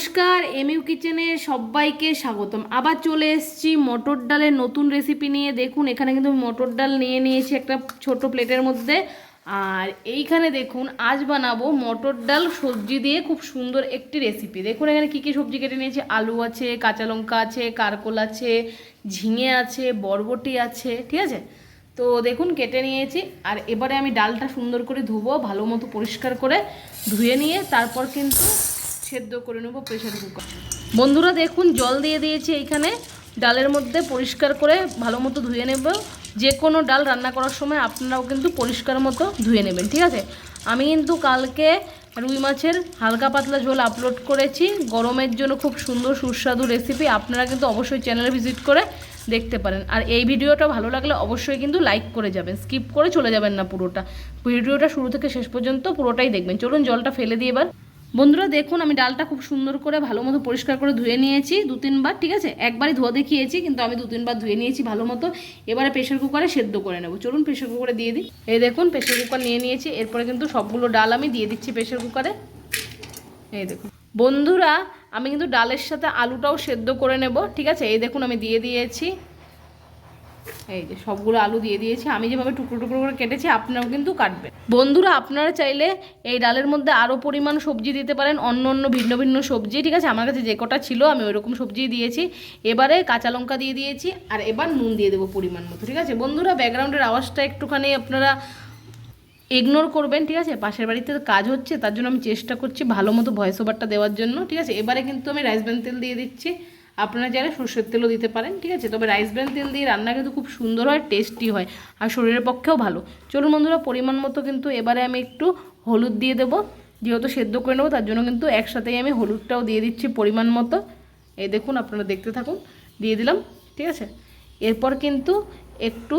নমস্কার, এমইউ কিচেনে সবাইকে স্বাগতম। আবার চলে এসেছি মটর ডালের নতুন রেসিপি নিয়ে। দেখুন, এখানে কিন্তু মটর ডাল নিয়ে নিয়েছি একটা ছোট প্লেটের মধ্যে। আর এইখানে দেখুন, আজ বানাবো মটর ডাল সবজি দিয়ে খুব সুন্দর একটি রেসিপি দেখুন, এখানে কী কী সবজি কেটে নিয়েছি। আলু আছে, কাঁচা লঙ্কা আছে, কারকোল আছে, ঝিঙে আছে, বরবটি আছে, ঠিক আছে? তো দেখুন, কেটে নিয়েছি। আর এবারে আমি ডালটা সুন্দর করে ধুবো, ভালো মতো পরিষ্কার করে ধুয়ে নিয়ে, তারপর কিন্তু সেদ্ধ করে নেব প্রেশার কুকার বন্ধুরা দেখুন, জল দিয়ে দিয়েছি এইখানে। ডালের মধ্যে পরিষ্কার করে ভালো মতো ধুয়ে নেব। যে কোনো ডাল রান্না করার সময় আপনারাও কিন্তু পরিষ্কার মতো ধুয়ে নেবেন, ঠিক আছে? আমি কিন্তু কালকে রুই মাছের হালকা পাতলা ঝোল আপলোড করেছি। গরমের জন্য খুব সুন্দর, সুস্বাদু রেসিপি আপনারা কিন্তু অবশ্যই চ্যানেলে ভিজিট করে দেখতে পারেন। আর এই ভিডিওটা ভালো লাগলে অবশ্যই কিন্তু লাইক করে যাবেন স্কিপ করে চলে যাবেন না পুরোটা। ভিডিওটা শুরু থেকে শেষ পর্যন্ত পুরোটাই দেখবেন। চলুন জলটা ফেলে দিয়ে এবার। বন্ধুরা দেখুন, আমি ডালটা খুব সুন্দর করে ভালো মতো পরিষ্কার করে ধুয়ে নিয়েছি, দু তিনবার, ঠিক আছে? একবারই ধোয়া দেখিয়েছি, কিন্তু আমি দু তিনবার ধুয়ে নিয়েছি ভালো মতো। এবারে প্রেশার কুকারে সেদ্ধ করে নেব। চলুন প্রেশার কুকারে দিয়ে দিই। এই দেখুন প্রেশার কুকার নিয়ে নিয়েছি, এরপরে কিন্তু সবগুলো ডাল আমি দিয়ে দিচ্ছি প্রেশার কুকারে। এই দেখুন। বন্ধুরা, আমি কিন্তু ডালের সাথে আলুটাও সেদ্ধ করে নেব, ঠিক আছে? এই দেখুন, আমি দিয়ে দিয়েছি। এই যে সবগুলো আলু দিয়ে দিয়েছি, আমি যেভাবে টুকরো টুকরো করে কেটেছি, আপনারাও কিন্তু কাটবেন। বন্ধুরা, আপনারা চাইলে এই ডালের মধ্যে আরও পরিমাণ সবজি দিতে পারেন, অন্য অন্য ভিন্ন ভিন্ন সবজি, ঠিক আছে? আমার কাছে যে কটা ছিল, আমি ওইরকম সবজি দিয়েছি। এবারে কাঁচা লঙ্কা দিয়ে দিয়েছি, আর এবার নুন দিয়ে দেবো পরিমাণ মতো, ঠিক আছে? বন্ধুরা, ব্যাকগ্রাউন্ডের আওয়াজটা একটুখানি আপনারা ইগনোর করবেন, ঠিক আছে? পাশের বাড়িতে কাজ হচ্ছে, তার জন্য আমি চেষ্টা করছি ভালো মতো ভয়েস ওভারটা দেওয়ার জন্য, ঠিক আছে? এবারে কিন্তু আমি রাইস ব্র্যান তেল দিয়ে দিচ্ছি। আপনারা চাইলে সর্ষের তেলও দিতে পারেন, ঠিক আছে? তবে রাইস ব্র্যান তেল দিয়ে রান্না কিন্তু খুব সুন্দর হয় টেস্টি হয় আর শরীরের পক্ষেও ভালো। চলুন বন্ধুরা, পরিমাণ মতো কিন্তু এবারে আমি একটু হলুদ দিয়ে দেবো। যেহেতু সেদ্ধ করে নেব, তার জন্য কিন্তু একসাথেই আমি হলুদটাও দিয়ে দিচ্ছি পরিমাণ মতো। এই দেখুন, আপনারা দেখতে থাকুন, দিয়ে দিলাম, ঠিক আছে? এরপর কিন্তু একটু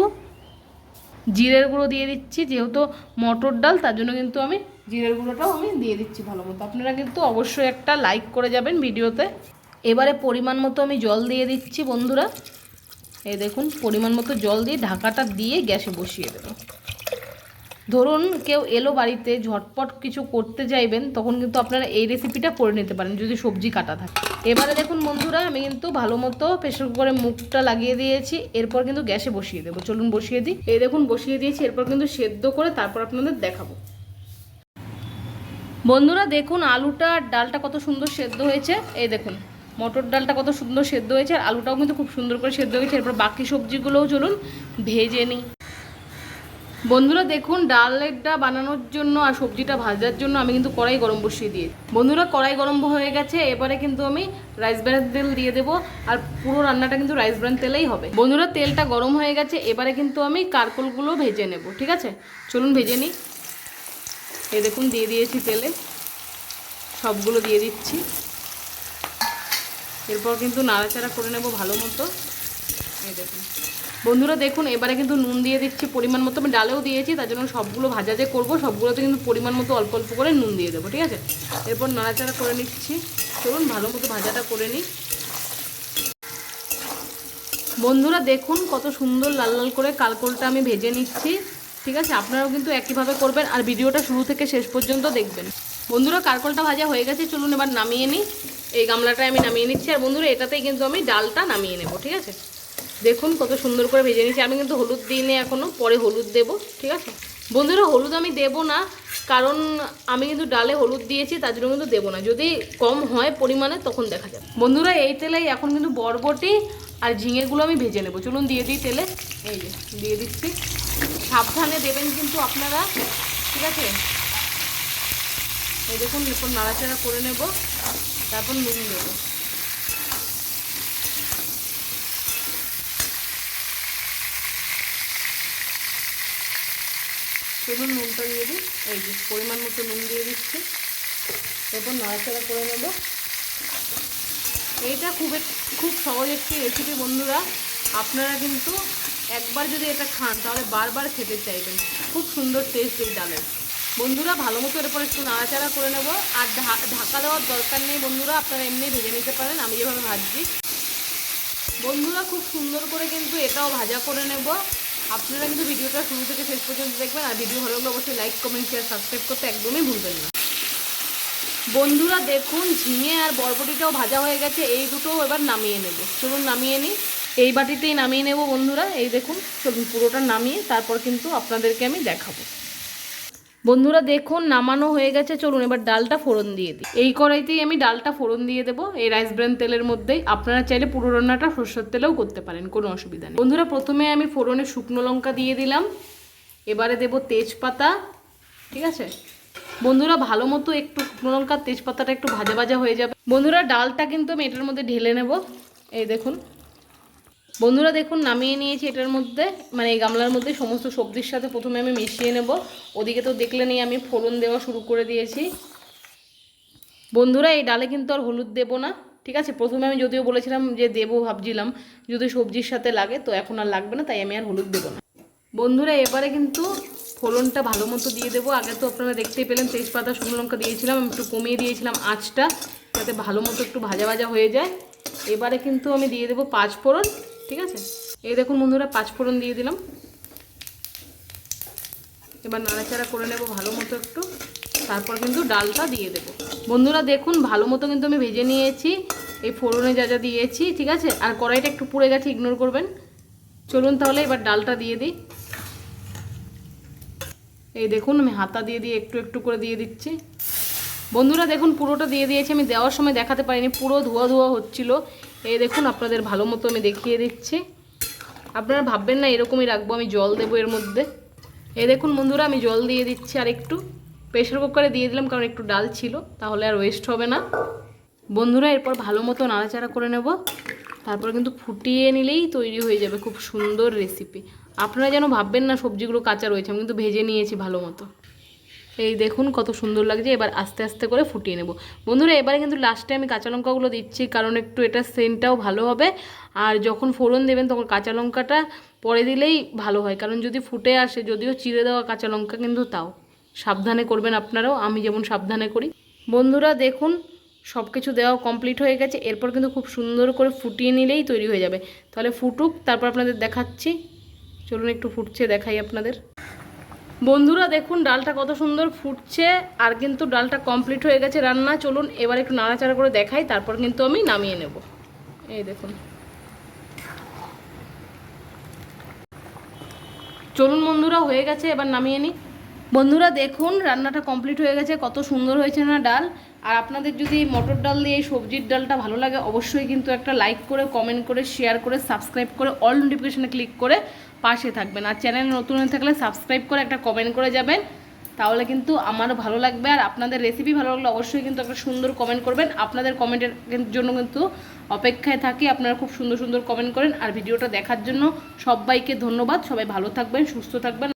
জিরের গুঁড়ো দিয়ে দিচ্ছি, যেহেতু মটর ডাল, তার জন্য কিন্তু আমি জিরের গুঁড়োটাও আমি দিয়ে দিচ্ছি ভালো মতো। আপনারা কিন্তু অবশ্যই একটা লাইক করে যাবেন ভিডিওতে। এবারে পরিমাণ মতো আমি জল দিয়ে দিচ্ছি, বন্ধুরা। এই দেখুন, পরিমাণ মতো জল দিয়ে ঢাকাটা দিয়ে গ্যাসে বসিয়ে দেবো। ধরুন কেউ এলো বাড়িতে, ঝটপট কিছু করতে চাইবেন তখন কিন্তু আপনারা এই রেসিপিটা করে নিতে পারেন, যদি সবজি কাটা থাকে। এবারে দেখুন, বন্ধুরা, আমি কিন্তু ভালো মতো প্রেশার কুকারে মুখটা লাগিয়ে দিয়েছি, এরপর কিন্তু গ্যাসে বসিয়ে দেবো। চলুন বসিয়ে দিই। এই দেখুন, বসিয়ে দিয়েছি, এরপর কিন্তু সেদ্ধ করে তারপর আপনাদের দেখাবো। বন্ধুরা, দেখুন, আলুটা আর ডালটা কত সুন্দর সেদ্ধ হয়েছে। এই দেখুন মটর ডালটা কত সুন্দর সেদ্ধ হয়েছে, আর আলুটাও কিন্তু খুব সুন্দর করে সেদ্ধ হয়েছে। এরপর বাকি সবজিগুলোও চলুন ভেজে নিই। বন্ধুরা দেখুন ডালেরটা বানানোর জন্য আর সবজিটা ভাজার জন্য আমি কিন্তু কড়াই গরম বসিয়ে দিয়ে বন্ধুরা, কড়াই গরম হয়ে গেছে, এবারে কিন্তু আমি রাইস ব্র্যান তেল দিয়ে দেবো, আর পুরো রান্নাটা কিন্তু রাইস ব্র্যান তেলেই হবে। বন্ধুরা, তেলটা গরম হয়ে গেছে, এবারে কিন্তু আমি কারকলগুলো ভেজে নেব, ঠিক আছে? চলুন ভেজে নিই। এই দেখুন, দিয়ে দিয়েছি তেলে। সবগুলো দিয়ে দিচ্ছি। এরপর কিন্তু নাড়াচাড়া করে নেব ভালো মতো। এই দেখুন। বন্ধুরা দেখুন, এবারে কিন্তু নুন দিয়ে দিচ্ছি পরিমাণ মতো। আমি ডালেও দিয়েছি, তার জন্য সবগুলো ভাজা যে করব, সবগুলোতে কিন্তু পরিমাণ মতো অল্প অল্প করে নুন দিয়ে দেবো, ঠিক আছে? এরপর নাড়াচাড়া করে নিচ্ছি। চলুন, ভালো মতো ভাজাটা করে নিই। বন্ধুরা দেখুন, কত সুন্দর লাল লাল করে কালকোলটা আমি ভেজে নিচ্ছি, ঠিক আছে? আপনারাও কিন্তু একইভাবে করবেন, আর ভিডিওটা শুরু থেকে শেষ পর্যন্ত দেখবেন। বন্ধুরা, কারকলটা ভাজা হয়ে গেছে, চলুন এবার নামিয়ে নিই। এই গামলাটায় আমি নামিয়ে নিচ্ছি। আর বন্ধুরা, এটাতেই কিন্তু আমি ডালটা নামিয়ে নেব, ঠিক আছে? দেখুন কত সুন্দর করে ভেজে নিচ্ছি আমি কিন্তু হলুদ দিইনি এখনও পরে হলুদ দেব, ঠিক আছে? বন্ধুরা, হলুদ আমি দেব না, কারণ আমি কিন্তু ডালে হলুদ দিয়েছি, তার জন্য কিন্তু দেবো না। যদি কম হয় পরিমাণে, তখন দেখা যাবে। বন্ধুরা, এই তেলেই এখন কিন্তু বরবটি আর ঝিঙেগুলো আমি ভেজে নেব। চলুন, দিয়ে দিই তেলে। এই যে, দিয়ে দিচ্ছি। সাবধানে দেবেন কিন্তু আপনারা, ঠিক আছে? এই দেখুন, এরপর নাড়াচাড়া করে নেব। তারপর নুন দেবো। চলুন নুনটা দিয়ে দিই। এই যে, পরিমাণ মতো নুন দিয়ে দিচ্ছি। এরপর নাড়াচাড়া করে নেব। এইটা খুব খুব সহজ একটি রেসিপি বন্ধুরা। আপনারা কিন্তু একবার যদি এটা খান, তাহলে বারবার খেতে চাইবেন। খুব সুন্দর টেস্ট এই ডালের। বন্ধুরা, ভালো মতো এরপর একটু নাড়াচাড়া করে নেব। আর ঢাকা দেওয়ার দরকার নেই বন্ধুরা, আপনারা এমনি ভেজে নিতে পারেন, আমি যেভাবে ভাজছি। বন্ধুরা, খুব সুন্দর করে কিন্তু এটাও ভাজা করে নেব। আপনারা কিন্তু ভিডিওটা শুরু থেকে শেষ পর্যন্ত দেখবেন, আর ভিডিও ভালো লাগলে অবশ্যই লাইক কমেন্ট শেয়ার সাবস্ক্রাইব করতে একদমই ভুলবেন না। বন্ধুরা, দেখুন, ঝিঙে আর বরবটিটাও ভাজা হয়ে গেছে, এই দুটো এবার নামিয়ে নেব। চলুন নামিয়ে নিই। এই বাটিতেই নামিয়ে নেব বন্ধুরা, এই দেখুন, চলুন পুরোটা নামিয়ে তারপর কিন্তু আপনাদেরকে আমি দেখাবো। বন্ধুরা দেখুন, নামানো হয়ে গেছে। চলুন এবার ডালটা ফোড়ন দিয়ে দিই। এই কড়াইতেই আমি ডালটা ফোড়ন দিয়ে দেবো এই রাইস ব্রেন তেলের মধ্যেই। আপনারা চাইলে পুরো রান্নাটা সরষের তেলেও করতে পারেন, কোনো অসুবিধা নেই। বন্ধুরা, প্রথমে আমি ফোড়নে শুকনো লঙ্কা দিয়ে দিলাম। এবারে দেব তেজপাতা, ঠিক আছে? বন্ধুরা, ভালো মতো একটু শুকনো লঙ্কার তেজপাতাটা একটু ভাজা ভাজা হয়ে যাবে। বন্ধুরা, ডালটা কিন্তু আমি এটার মধ্যে ঢেলে নেব। এই দেখুন বন্ধুরা দেখুন, নামিয়ে নিয়েছি এটার মধ্যে। মানে এই গামলার মধ্যে সমস্ত সবজির সাথে প্রথমে আমি মিশিয়ে নেব। ওদিকে তো দেখলেনই আমি ফোড়ন দেওয়া শুরু করে দিয়েছি। বন্ধুরা, এই ডালে কিন্তু আর হলুদ দেবো না, ঠিক আছে? প্রথমে আমি যদিও বলেছিলাম যে দেবো, ভাবছিলাম যদি সবজির সাথে লাগে, তো এখন আর লাগবে না, তাই আমি আর হলুদ দেবো না। বন্ধুরা, এবারে কিন্তু ফোড়নটা ভালো মতো দিয়ে দেবো। আগে তো আপনারা দেখতেই পেলেন, তেজপাতা, শুকনো লঙ্কা দিয়েছিলাম, আমি একটু কমিয়ে দিয়েছিলাম আঁচটা, যাতে ভালো মতো একটু ভাজা ভাজা হয়ে যায়। এবারে কিন্তু আমি দিয়ে দেবো পাঁচ ফোড়ন। ঠিক আছে? এই দেখুন বন্ধুরা, পাঁচ ফোড়ন দিয়ে দিলাম। এবার নাড়াচাড়া করে নেব ভালো মতো একটু। তারপর কিন্তু ডালটা দিয়ে দেব। বন্ধুরা, দেখুন, ভালো মতো কিন্তু আমি ভেজে নিয়েছি। এই ফোড়নে যা যা দিয়েছি, ঠিক আছে? আর কড়াইটা একটু পুড়ে গেছে ইগনোর করবেন। চলুন তাহলে এবার ডালটা দিয়ে দিই। এই দেখুন, আমি হাতা দিয়ে দিয়ে একটু একটু করে দিয়ে দিচ্ছি। বন্ধুরা, দেখুন, পুরোটা দিয়ে দিয়েছি। আমি দেওয়ার সময় দেখাতে পারিনি। পুরো ধোয়া ধোয়া হচ্ছিল। এই দেখুন, আপনাদের ভালো মতো আমি দেখিয়ে দিচ্ছি। আপনারা ভাববেন না, এরকমই রাখব, আমি জল দেবো এর মধ্যে। এই দেখুন বন্ধুরা, আমি জল দিয়ে দিচ্ছি আর একটু প্রেশার কুকারে দিয়ে দিলাম, কারণ একটু ডাল ছিল, তাহলে আর ওয়েস্ট হবে না। বন্ধুরা, এরপর ভালো মতো নাড়াচাড়া করে নেব। তারপর কিন্তু ফুটিয়ে নিলেই তৈরি হয়ে যাবে খুব সুন্দর রেসিপি আপনারা যেন ভাববেন না সবজিগুলো কাঁচা রয়েছে, আমি কিন্তু ভেজে নিয়েছি ভালো মতো। এই দেখুন কত সুন্দর লাগছে, এবার আস্তে আস্তে করে ফুটিয়ে নেব। বন্ধুরা, এবারে কিন্তু লাস্টে আমি কাঁচা লঙ্কাগুলো দিচ্ছি, কারণ একটু এটা সেন্টটাও ভালো হবে। আর যখন ফোড়ন দেবেন, তখন কাঁচা লঙ্কাটা পরে দিলেই ভালো হয়, কারণ যদি ফুটে আসে, যদিও চিড়ে দেওয়া কাঁচা লঙ্কা কিন্তু তাও। সাবধানে করবেন আপনারাও, আমি যেমন সাবধানে করি। বন্ধুরা, দেখুন সব কিছু দেওয়া কমপ্লিট হয়ে গেছে, এরপর কিন্তু খুব সুন্দর করে ফুটিয়ে নিলেই তৈরি হয়ে যাবে। তাহলে ফুটুক, তারপর আপনাদের দেখাচ্ছি। চলুন একটু ফুটছে, দেখাই আপনাদের। বন্ধুরা দেখুন, ডালটা কত সুন্দর ফুটছে, আর কিন্তু ডালটা কমপ্লিট হয়ে গেছে রান্না। চলুন, এবার একটু নাড়াচাড়া করে দেখাই, তারপর কিন্তু আমি নামিয়ে নেব। এই দেখুন। চলুন বন্ধুরা, হয়ে গেছে, এবার নামিয়ে নিই। বন্ধুরা দেখুন, রান্নাটা কমপ্লিট হয়ে গেছে, কত সুন্দর হয়েছে না ডাল। আর আপনাদের যদি মটর ডাল দিয়ে এই সবজির ডালটা ভালো লাগে, অবশ্যই কিন্তু একটা লাইক করে কমেন্ট করে শেয়ার করে সাবস্ক্রাইব করে অল নোটিফিকেশানে ক্লিক করে পাশে থাকবেন। আর চ্যানেল নতুন হয়ে থাকলে সাবস্ক্রাইব করে একটা কমেন্ট করে যাবেন। তাহলে কিন্তু আমারও ভালো লাগবে। আর আপনাদের রেসিপি ভালো লাগলে অবশ্যই কিন্তু একটা সুন্দর কমেন্ট করবেন। আপনাদের কমেন্টের জন্য কিন্তু অপেক্ষায় থাকি, আপনারা খুব সুন্দর সুন্দর কমেন্ট করেন। আর ভিডিওটা দেখার জন্য সবাইকে ধন্যবাদ। সবাই ভালো থাকবেন, সুস্থ থাকবেন।